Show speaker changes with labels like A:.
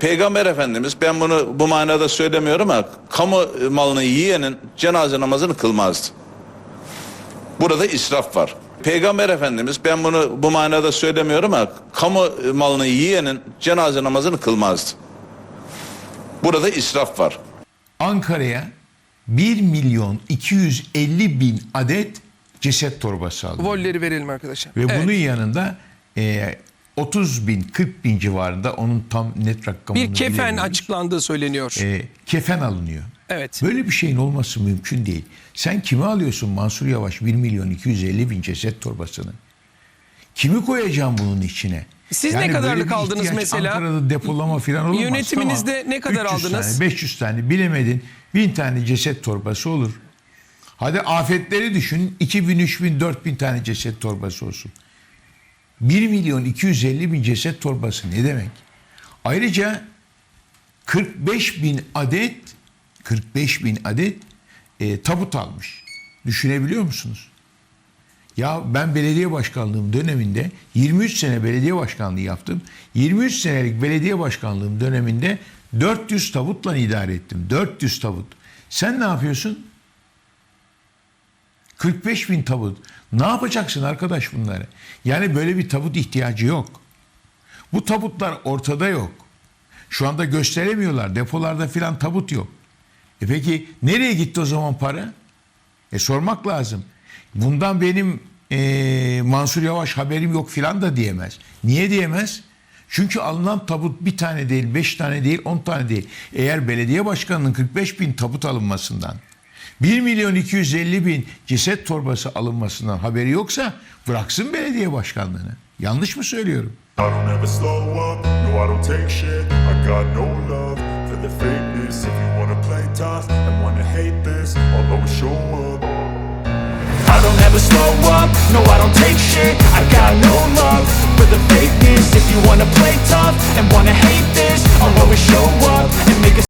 A: Peygamber Efendimiz ben bunu bu manada söylemiyorum ama kamu malını yiyenin cenaze namazını kılmazdı. Burada israf var. Peygamber Efendimiz ben bunu bu manada söylemiyorum ama kamu malını yiyenin cenaze namazını kılmazdı. Burada israf var.
B: Ankara'ya 1 milyon 250 bin adet ceset torbası aldı.
C: Volleri verelim arkadaşlar.
B: Ve
C: Evet.
B: bunun yanında e, 30 bin 40 bin civarında onun tam net rakamını
C: bir kefen
B: bilemiyoruz.
C: açıklandığı söyleniyor.
B: E, kefen alınıyor.
C: Evet.
B: Böyle bir şeyin olması mümkün değil. Sen kimi alıyorsun Mansur Yavaş 1 milyon 250 bin ceset torbasını? Kimi koyacağım bunun içine?
C: Siz ne
B: böyle
C: kadarlık aldınız mesela?
B: Ankara'da depolama falan olamaz.
C: Yönetiminizde
B: Tamam.
C: ne kadar
B: 300
C: aldınız?
B: Tane, 500 tane bilemedin. 1000 tane ceset torbası olur. Hadi afetleri düşün. 2000, 3000, 4000 tane ceset torbası olsun. 1 milyon 250 bin ceset torbası ne demek? Ayrıca 45 bin adet 45 bin adet e, tabut almış. Düşünebiliyor musunuz? Ya ben belediye başkanlığım döneminde 23 sene belediye başkanlığı yaptım. 23 senelik belediye başkanlığım döneminde 400 tabutla idare ettim. 400 tabut. Sen ne yapıyorsun? 45 bin tabut. Ne yapacaksın arkadaş bunları? Yani böyle bir tabut ihtiyacı yok. Bu tabutlar ortada yok. Şu anda gösteremiyorlar. Depolarda filan tabut yok. E peki nereye gitti o zaman para? E sormak lazım. Bundan benim e, Mansur Yavaş haberim yok filan da diyemez. Niye diyemez? Çünkü alınan tabut bir tane değil, beş tane değil, on tane değil. Eğer belediye başkanının 45 bin tabut alınmasından, 1 milyon 250 bin ceset torbası alınmasından haberi yoksa bıraksın belediye başkanlığını. Yanlış mı söylüyorum?
D: I don't ever slow up, no I don't take shit. I got no love for the fakeness. If you wanna play tough and wanna hate this I'll always show up